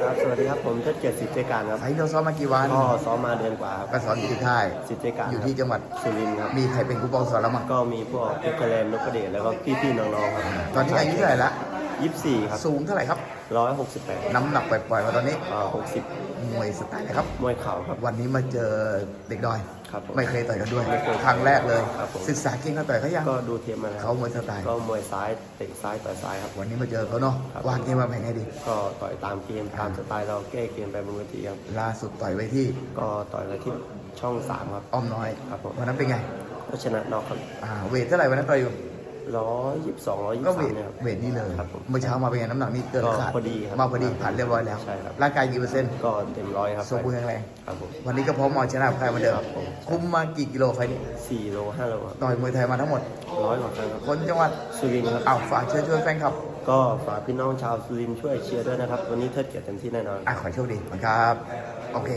ครับสวัสดีครับผมเทิดเกียรติสิทธิ์เจการครับไฟท์เราซ้อมมากี่วันก็ซ้อมมาเดือนกว่าครับก็สอนอยู่ที่ค่าย สิทธิ์เจการอยู่ที่จังหวัด สุรินทร์ครับ มีใครเป็นครูปองสอนเรามั้งก็มีพวกพิคเลนนพเดชแล้วก็พี่ๆน้องๆครับตอนนี้อายุเท่าไหร่ละ ยี่สิบสี่ครับสูงเท่าไหร่ครับ ร้อยหกสิบแปดน้ำหนักปล่อยๆมาตอนนี้หกสิบมวยสไตล์ไหนครับ มวยเข่าครับ วันนี้มาเจอเด็กดอย ครับผม ไม่เคยต่อยกันด้วยไม่เคยครั้งแรกเลย ครับผม ศึกษาเก่งเขาต่อยเขายังก็ดูเทียมมาแล้วเขามวยสไตล์ ก็มวยซ้ายเตะซ้ายต่อยซ้ายครับ วันนี้มาเจอเขาเนาะครับ วางเกมมาแผงไงดี ก็ต่อยตามเกมตามสไตล์เราแก้เกมไปบนเวทีครับ ล่าสุดต่อยไว้ที่ก็ต่อยกันที่ช่องสามครับ อ้อมน้อย ครับผม วันนั้นเป็นไง ก็ชนะน็อกครับอ่าเวทเท่าไหร่วันนั้นต่อยอยู่ ร้อยยี่สิบสองร้อยยี่ก็สิบเวสามทเนี่ยครับเวทนี่เลย ครับผม เมื่อเช้ามาเป็นไงน้ำหนักนี่เกินก็ขาดพอดีครับมาพอดีผ่านเรียบร้อยแล้ว ใช่ครับ ร่างกายกี่เปอร์เซ็นต์ก็เต็มร้อยครับสมบูรณ์แข็งแรง ครับผม วันนี้ก็พร้อมมาเอาชนะใครเหมาเดิม ครับผม คุมมากี่กิโลไฟล์นี้สี่โลห้าโลครับต่อยมวยไทยมาทั้งหมด ร้อยกว่าครั้งครับคนจังหวัดสุรินทร์ครับอ้าวฝากเชิญชวนแฟนคลับก็ฝากพี่น้องชาวสุรินทร์ช่วยเชียร์ด้วยนะครับ วันนี้เทิดเกียรติเต็มที่แน่นอน อะขอโชคดีครับ โอเค